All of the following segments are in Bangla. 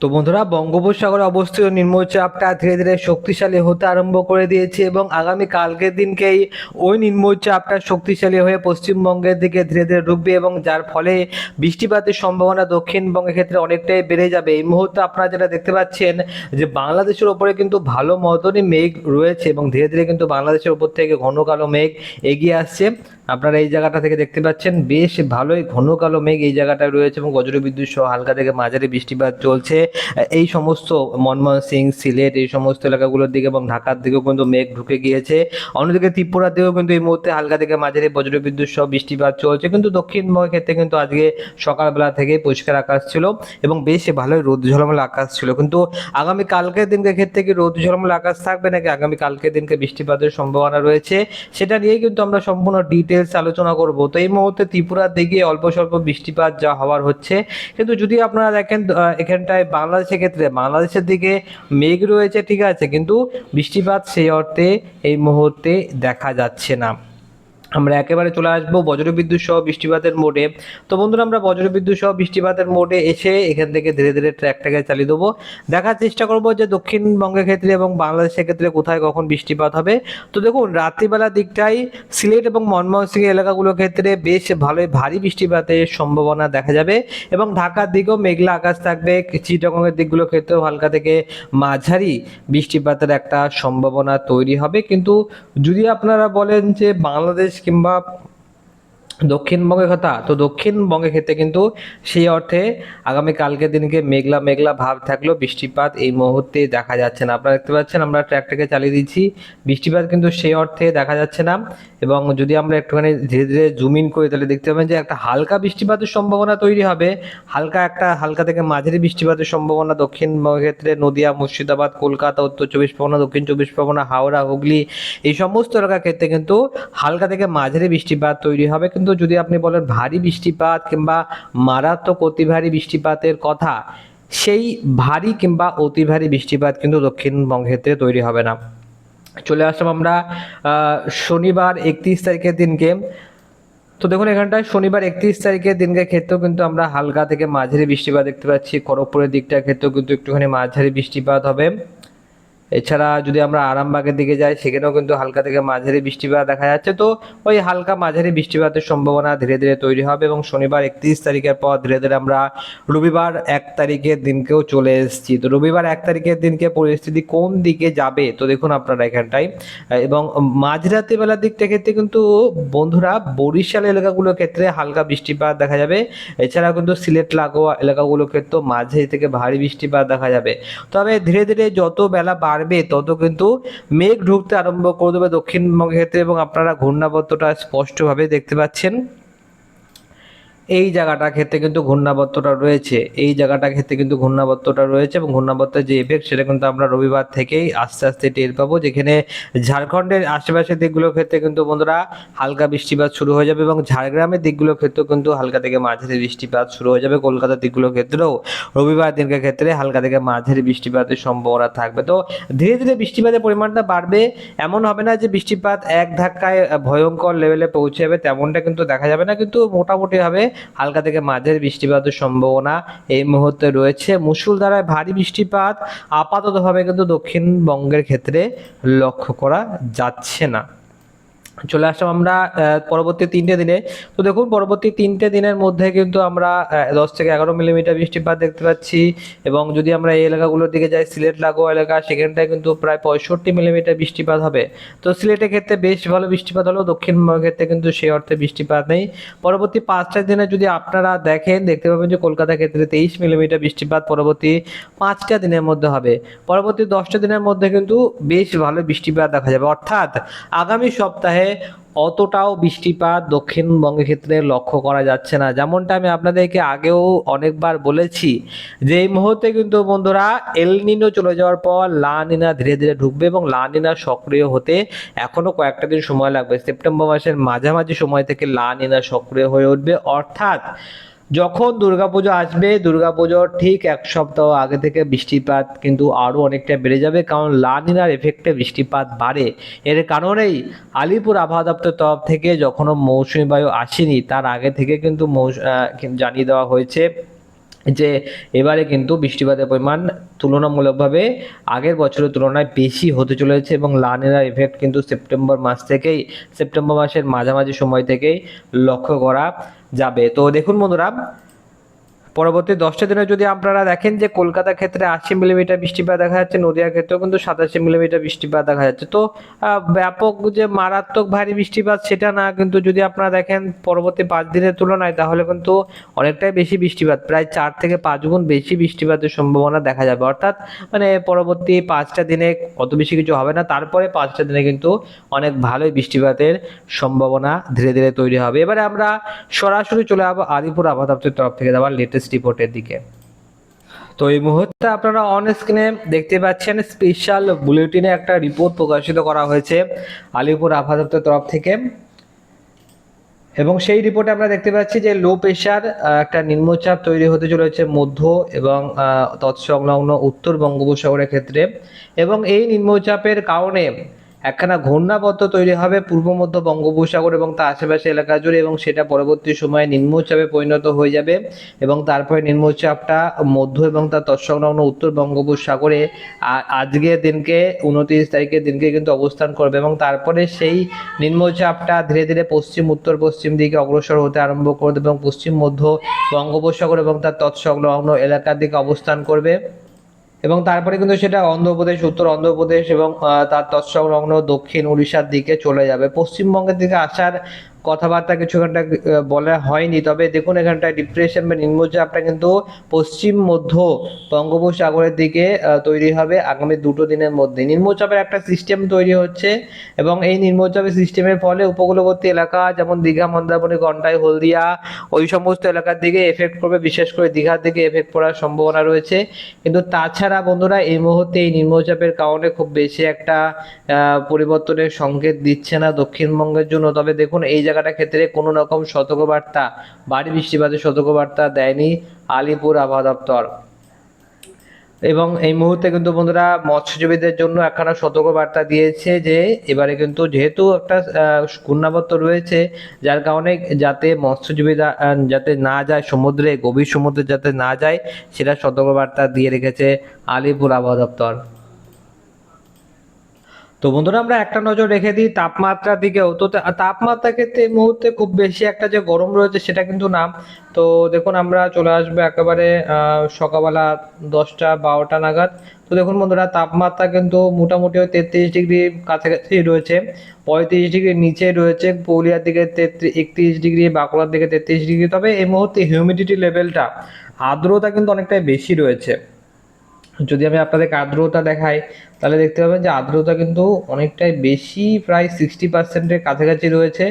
তো বন্ধুরা, বঙ্গোপসাগরে অবস্থিত নিম্নচাপটা ধীরে ধীরে শক্তিশালী হতে আরম্ভ করে দিয়েছে এবং আগামী কালকের দিনকেই ওই নিম্নচাপটা শক্তিশালী হয়ে পশ্চিমবঙ্গের দিকে ধীরে ধীরে ঢুকবে এবং যার ফলে বৃষ্টিপাতের সম্ভাবনা দক্ষিণবঙ্গের ক্ষেত্রে অনেকটাই বেড়ে যাবে। এই মুহূর্তে আপনারা যেটা দেখতে পাচ্ছেন যে বাংলাদেশের ওপরে কিন্তু ভালো মতনই মেঘ রয়েছে এবং ধীরে ধীরে কিন্তু বাংলাদেশের উপর থেকে ঘন কালো মেঘ এগিয়ে আসছে। আপনারা এই জায়গাটা থেকে দেখতে পাচ্ছেন, বেশ ভালোই ঘন কালো মেঘ এই জায়গাটায় রয়েছে এবং বজ্রবিদ্যুৎ সহ হালকা থেকে মাঝারি বৃষ্টিপাত চলছে। এই সমস্ত মনমোহন সিং, সিলেট, এই সমস্ত এলাকাগুলোর দিকে এবং ঢাকার দিকেও কিন্তু মেঘ ঢুকে গিয়েছে। অন্যদিকে ত্রিপুরার দিকেও কিন্তু এই মুহূর্তে হালকা থেকে মাঝারি বজ্রবিদ্যুৎ সহ বৃষ্টিপাত চলছে। কিন্তু দক্ষিণবঙ্গের ক্ষেত্রে কিন্তু আজকে সকালবেলা থেকে পরিষ্কার আকাশ ছিল এবং বেশ ভালোই রোদ ঝলমলে আকাশ ছিল। কিন্তু আগামী কালকের দিনকে ক্ষেত্রে কি রোদ ঝলমলে আকাশ থাকবে নাকি আগামী কালকের দিনকে বৃষ্টিপাতের সম্ভাবনা রয়েছে, সেটা নিয়েই কিন্তু আমরা সম্পূর্ণ ডিটেলস আলোচনা করব। তো এই মুহূর্তে ত্রিপুরার দিকে অল্প স্বল্প বৃষ্টিপাত যা হওয়ার হচ্ছে। কিন্তু যদি আপনারা দেখেন এখানটায় বাংলাদেশের ক্ষেত্রে, বাংলাদেশের দিকে মেঘ রয়েছে, ঠিক আছে। কিন্তু বৃষ্টিপাত সেই অর্থে এই মুহূর্তে দেখা যাচ্ছে না। আমরা একেবারে চলে আসব বজ্রবিদ্যুৎ সহ বৃষ্টিপাতের মোডে। তো বন্ধুরা, আমরা বজ্রবিদ্যুৎ সহ বৃষ্টিপাতের মোডে এসে এখান থেকে ধীরে ধীরে ট্র্যাকটাকে চালিয়ে দেবো। দেখার চেষ্টা করব যে দক্ষিণবঙ্গের ক্ষেত্রে এবং বাংলাদেশের ক্ষেত্রে কোথায় কখন বৃষ্টিপাত হবে। তো দেখুন রাত্রিবেলা দিকটাই সিলেট এবং মনমোহন সিং এলাকাগুলোর ক্ষেত্রে বেশ ভালোই ভারী বৃষ্টিপাতের সম্ভাবনা দেখা যাবে এবং ঢাকার দিকেও মেঘলা আকাশ থাকবে। চিটাগংয়ের দিকগুলোর ক্ষেত্রেও হালকা থেকে মাঝারি বৃষ্টিপাতের একটা সম্ভাবনা তৈরি হবে। কিন্তু যদি আপনারা বলেন যে বাংলাদেশ কিংবা দক্ষিণবঙ্গের কথা তো? দক্ষিণবঙ্গের ক্ষেত্রে কিন্তু সেই অর্থে আগামী কালকের দিনকে মেঘলা মেঘলা ভাব থাকলেও বৃষ্টিপাত এই মুহূর্তে দেখা যাচ্ছে না। আপনারা দেখতে পাচ্ছেন আমরা ট্র্যাকটাকে চালিয়ে দিচ্ছি। বৃষ্টিপাত কিন্তু সেই অর্থে দেখা যাচ্ছে না এবং যদি আমরা একটুখানি ধীরে ধীরে জুম ইন করি তাহলে দেখতে পাবেন যে একটা হালকা বৃষ্টিপাতের সম্ভাবনা তৈরি হবে। হালকা একটা, হালকা থেকে মাঝারি বৃষ্টিপাতের সম্ভাবনা দক্ষিণবঙ্গের ক্ষেত্রে নদিয়া, মুর্শিদাবাদ, কলকাতা, উত্তর চব্বিশ পরগনা, দক্ষিণ চব্বিশ পরগনা, হাওড়া, হুগলি এই সমস্ত এলাকার ক্ষেত্রে কিন্তু হালকা থেকে মাঝারি বৃষ্টিপাত তৈরি হবে। কিন্তু যদি আপনি বলেন ভারী বৃষ্টিপাত কিংবা মারাত্মক অতি ভারী বৃষ্টিপাতের কথা, সেই ভারী কিংবা অতি ভারী বৃষ্টিপাত কিন্তু দক্ষিণবঙ্গের ক্ষেত্রে তৈরি হবে না। চলে আসলাম আমরা শনিবার একত্রিশ তারিখের দিনকে। তো দেখুন, এখানটায় শনিবার একত্রিশ তারিখের দিনকে ক্ষেত্রেও কিন্তু আমরা হালকা থেকে মাঝারি বৃষ্টিপাত দেখতে পাচ্ছি। খড়গপুরের দিকটার ক্ষেত্রেও কিন্তু একটুখানি মাঝারি বৃষ্টিপাত হবে। এছাড়া যদি আমরা আরামবাগের দিকে যাই, সেখানেও কিন্তু হালকা থেকে মাঝারি বৃষ্টিপাত দেখা যাচ্ছে। তো ওই হালকা মাঝারি বৃষ্টিপাতের সম্ভাবনা ধীরে ধীরে তৈরি হবে এবং শনিবার একত্রিশ তারিখের পর ধীরে ধীরে আমরা রবিবার এক তারিখের দিনকেও চলে এসেছি। তো রবিবার এক তারিখের দিনকে পরিস্থিতি কোন দিকে যাবে, তো দেখুন আপনারা এখানটায়। এবং মাঝরাতে বেলার দিকটা ক্ষেত্রে কিন্তু বন্ধুরা বরিশাল এলাকাগুলোর ক্ষেত্রে হালকা বৃষ্টিপাত দেখা যাবে। এছাড়া কিন্তু সিলেট, লাগোয়া এলাকাগুলোর ক্ষেত্রেও মাঝে থেকে ভারী বৃষ্টিপাত দেখা যাবে। তবে ধীরে ধীরে যত বেলা বাড়বে তত কিন্তু মেঘ ঢুকতে আরম্ভ করে দেবে দক্ষিণবঙ্গের ক্ষেত্রে এবং আপনারা ঘূর্ণাবর্তটা স্পষ্টভাবে দেখতে পাচ্ছেন। এই জায়গাটা ক্ষেত্রে কিন্তু ঘূর্ণাবর্তটা রয়েছে। এই জায়গাটা ক্ষেত্রে কিন্তু ঘূর্ণাবর্তটা রয়েছে এবং ঘূর্ণাবর্তের যে এফেক্ট সেটা কিন্তু আমরা রবিবার থেকেই আস্তে আস্তে টের পাবো। যেখানে ঝাড়খণ্ডের আশেপাশের দিকগুলোর ক্ষেত্রে কিন্তু বন্ধুরা হালকা বৃষ্টিপাত শুরু হয়ে যাবে এবং ঝাড়গ্রামের দিকগুলোর ক্ষেত্রেও কিন্তু হালকা থেকে মাঝারি বৃষ্টিপাত শুরু হয়ে যাবে। কলকাতার দিকগুলোর ক্ষেত্রেও রবিবার দিনকে ক্ষেত্রে হালকা থেকে মাঝারি বৃষ্টিপাতের সম্ভাবনা থাকবে। তো ধীরে ধীরে বৃষ্টিপাতের পরিমাণটা বাড়বে। এমন হবে না যে বৃষ্টিপাত এক ধাক্কায় ভয়ঙ্কর লেভেলে পৌঁছে যাবে, তেমনটা কিন্তু দেখা যাবে না। কিন্তু মোটামুটি হবে হালকা থেকে মাঝের বৃষ্টিপাতের সম্ভাবনা এই মুহূর্তে রয়েছে। মুসুলধারায় ভারী বৃষ্টিপাত আপাততভাবে কিন্তু দক্ষিণবঙ্গের ক্ষেত্রে লক্ষ্য করা যাচ্ছে না। চলে আসলাম আমরা পরবর্তী তিনটে দিনে। তো দেখুন, পরবর্তী তিনটে দিনের মধ্যে কিন্তু আমরা দশ থেকে এগারো মিলিমিটার বৃষ্টিপাত দেখতে পাচ্ছি এবং যদি আমরা এই এলাকাগুলোর দিকে যাই, সিলেট, লাগোয়া এলাকা, সেখানটায় কিন্তু প্রায় পঁয়ষট্টি মিলিমিটার বৃষ্টিপাত হবে। তো সিলেটের ক্ষেত্রে বেশ ভালো বৃষ্টিপাত হলেও দক্ষিণবঙ্গের ক্ষেত্রে কিন্তু সেই অর্থে বৃষ্টিপাত নেই। পরবর্তী পাঁচটা দিনে যদি আপনারা দেখেন, দেখতে পাবেন যে কলকাতার ক্ষেত্রে তেইশ মিলিমিটার বৃষ্টিপাত পরবর্তী পাঁচটা দিনের মধ্যে হবে। পরবর্তী দশটা দিনের মধ্যে কিন্তু বেশ ভালো বৃষ্টিপাত দেখা যাবে। অর্থাৎ আগামী সপ্তাহে অতটাও বৃষ্টিপাত দক্ষিণবঙ্গের ক্ষেত্রে লক্ষ্য করা যাচ্ছে না। যেমনটা আমি আপনাদেরকে আগেও অনেকবার বলেছি যে এই মুহূর্তে কিন্তু বন্ধুরা এলনিনো চলে যাওয়ার পর লানিনা ধীরে ধীরে ঢুকবে এবং লানিনা সক্রিয় হতে এখনও কয়েকটা দিন সময় লাগবে। সেপ্টেম্বর মাসের মাঝামাঝি সময় থেকে লানিনা সক্রিয় হয়ে উঠবে। অর্থাৎ যখন দুর্গাপুজো আসবে দুর্গাপুজোর ঠিক এক সপ্তাহ আগে থেকে বৃষ্টিপাত কিন্তু আরও অনেকটা বেড়ে যাবে। কারণ লানিনার এফেক্টে বৃষ্টিপাত বাড়ে। এর কারণেই আলিপুর আবহাওয়া দপ্তর তরফ থেকে যখনও মৌসুমী বায়ু আসেনি, তার আগে থেকে কিন্তু জানিয়ে দেওয়া হয়েছে যে এবারে কিন্তু বৃষ্টিপাতের পরিমাণ তুলনামূলকভাবে আগের বছরের তুলনায় বেশি হতে চলেছে এবং লানেরা এফেক্ট কিন্তু সেপ্টেম্বর মাস থেকেই, সেপ্টেম্বর মাসের মাঝামাঝি সময় থেকেই লক্ষ্য করা যাবে। তো দেখুন বন্ধুরা পরবর্তী দশটা দিনে যদি আপনারা দেখেন যে কলকাতার ক্ষেত্রে আশি মিলিমিটার বৃষ্টিপাত দেখা যাচ্ছে নদিয়ার ক্ষেত্রেও কিন্তু সাতাশি মিলিমিটার বৃষ্টিপাত দেখা যাচ্ছে। তো ব্যাপক যে মারাত্মক ভারী বৃষ্টিপাত সেটা না, কিন্তু যদি আপনারা দেখেন পরবর্তী পাঁচ দিনের তুলনায়, তাহলে কিন্তু অনেকটাই বেশি বৃষ্টিপাত, প্রায় চার থেকে পাঁচ গুণ বেশি বৃষ্টিপাতের সম্ভাবনা দেখা যাবে। অর্থাৎ মানে পরবর্তী পাঁচটা দিনে অত বেশি কিছু হবে না, তারপরে পাঁচটা দিনে কিন্তু অনেক ভালোই বৃষ্টিপাতের সম্ভাবনা ধীরে ধীরে তৈরি হবে। এবারে আমরা সরাসরি চলে যাব আদিপুর আবহাওয়া দপ্তরের তরফ থেকে দেওয়ার লেটেস্ট রিপোর্টের দিকে। তো এই মুহূর্তে আপনারা অন স্ক্রিনে দেখতে পাচ্ছেন স্পেশাল বুলেটিনে একটা রিপোর্ট প্রকাশিত করা হয়েছে আলিপুর আবহাওয়া তরফ থেকে। এবং সেই রিপোর্টে আমরা দেখতে পাচ্ছি যে লো প্রেশার একটা নিম্নচাপ তৈরি হতে চলেছে মধ্য এবং তৎসংলগ্ন উত্তর বঙ্গোপসাগরের ক্ষেত্রে। এবং এই নিম্নচাপের কারণে একখানা ঘূর্ণাবর্ত তৈরি হবে পূর্ব মধ্য বঙ্গোপসাগর এবং তার আশেপাশে এলাকা জুড়ে এবং সেটা পরবর্তী সময়ে নিম্নচাপে পরিণত হয়ে যাবে এবং তারপরে নিম্নচাপটা মধ্য এবং তার তৎসংলগ্ন উত্তর বঙ্গোপসাগরে আ- আজকের দিনকে উনত্রিশ তারিখের দিনকে কিন্তু অবস্থান করবে এবং তারপরে সেই নিম্নচাপটা ধীরে ধীরে পশ্চিম, উত্তর পশ্চিম দিকে অগ্রসর হতে আরম্ভ করবে এবং পশ্চিম, মধ্য বঙ্গোপসাগর এবং তার তৎসংলগ্ন এলাকার দিকে অবস্থান করবে। এবং তারপরে কিন্তু সেটা অন্ধ্রপ্রদেশ, উত্তর অন্ধ্রপ্রদেশ এবং তার তৎসংলগ্ন দক্ষিণ উড়িষ্যার দিকে চলে যাবে। পশ্চিমবঙ্গের দিকে আসার কথাবার্তা কিছু আহ, বলা হয়নি। তবে দেখুন এখানটায় ডিপ্রেশন বা নিম্নচাপটা কিন্তু পশ্চিম মধ্য বঙ্গোপসাগরের দিকে তৈরি হবে আগামী দুটো দিনের মধ্যে। নিম্নচাপের একটা সিস্টেম তৈরি হচ্ছে এবং এই নিম্নচাপের সিস্টেমের ফলে উপকূলবর্তী এলাকা যেমন দীঘা মন্দারমণি ঘন্টায় হলদিয়া ওই সমস্ত এলাকার দিকে এফেক্ট করবে বিশেষ করে দীঘার দিকে এফেক্ট পড়ার সম্ভাবনা রয়েছে। কিন্তু তাছাড়া বন্ধুরা এই মুহূর্তে এই নিম্নচাপের কারণে খুব বেশি একটা পরিবর্তনের সংকেত দিচ্ছে না দক্ষিণবঙ্গের জন্য। তবে দেখুন এই জায়গাটার ক্ষেত্রে কোনো রকম সতর্কবার্তা ভারী বৃষ্টিপাতের সতর্কবার্তা দেয়নি আলিপুর আবহাওয়া দপ্তর। এবং এই মুহূর্তে কিন্তু বন্ধুরা মৎস্যজীবীদের জন্য একখানা সতর্কবার্তা দিয়েছে যে, এবারে কিন্তু যেহেতু একটা ঘূর্ণাবর্ত রয়েছে, যার কারণে যাতে মৎস্যজীবীরা যাতে না যায় সমুদ্রে, গভীর সমুদ্রে যাতে না যায়, সেটা সতর্কবার্তা দিয়ে রেখেছে আলিপুর আবহাওয়া দপ্তর। তো বন্ধুরা, আমরা একটা নজর রেখে দিই তাপমাত্রার দিকেও। তো তা- তাপমাত্রার ক্ষেত্রে এই মুহূর্তে খুব বেশি একটা যে গরম রয়েছে সেটা কিন্তু না। তো দেখুন, আমরা চলে আসব একেবারে সকালবেলা দশটা, বারোটা নাগাদ। তো দেখুন বন্ধুরা, তাপমাত্রা কিন্তু মোটামুটি ওই তেত্রিশ ডিগ্রি কাছাকাছি রয়েছে, পঁয়ত্রিশ ডিগ্রির নিচে রয়েছে, পুরুলিয়ার দিকে তেত্রিশ একত্রিশ ডিগ্রি, বাঁকুড়ার দিকে তেত্রিশ ডিগ্রি। তবে এই মুহূর্তে হিউমিডিটি লেভেলটা আর্দ্রতা কিন্তু অনেকটাই বেশি রয়েছে। যদি আমি আপনাদেরকে আর্দ্রতা দেখাই তাহলে দেখতে পাবেন যে আর্দ্রতা কিন্তু অনেকটাই বেশি, প্রায় সিক্সটি পার্সেন্টের কাছাকাছি রয়েছে।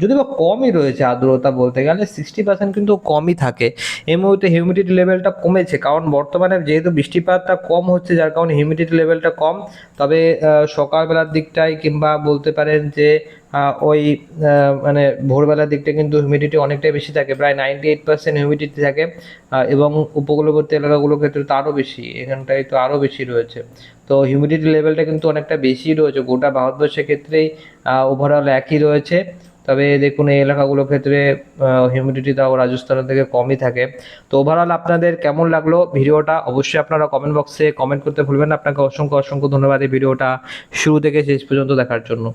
যদি বা কমই রয়েছে আর্দ্রতা বলতে গেলে সিক্সটি পার্সেন্ট কিন্তু কমই থাকে। এই মুহূর্তে হিউমিডিটি লেভেলটা কমেছে, কারণ বর্তমানে যেহেতু বৃষ্টিপাতটা কম হচ্ছে, যার কারণে হিউমিডিটি লেভেলটা কম। তবে সকালবেলার দিকটায় কিংবা বলতে পারেন যে ওই মানে ভোরবেলার দিকটা কিন্তু হিউমিডিটি অনেকটাই বেশি থাকে, প্রায় নাইনটি এইট পার্সেন্ট হিউমিডিটি থাকে এবং উপকূলবর্তী এলাকাগুলোর ক্ষেত্রে তো আরও বেশি, এখানটায় তো আরও বেশি রয়েছে। তো হিউমিডিটি লেভেলটা কিন্তু অনেকটা বেশি রয়েছে। গোটা ভারতবর্ষের ক্ষেত্রেই ওভারঅল একই রয়েছে। তবে দেখুন, এই এলাকাগুলোর ক্ষেত্রে হিউমিডিটি তাও রাজস্থানের থেকে কমই থাকে। তো ওভারঅল আপনাদের কেমন লাগল ভিডিওটা? অবশ্যই আপনারা কমেন্ট বক্সে কমেন্ট করতে ভুলবেন না। আপনাকে অসংখ্য অসংখ্য ধন্যবাদ এই ভিডিওটা শুরু থেকে শেষ পর্যন্ত দেখার জন্য।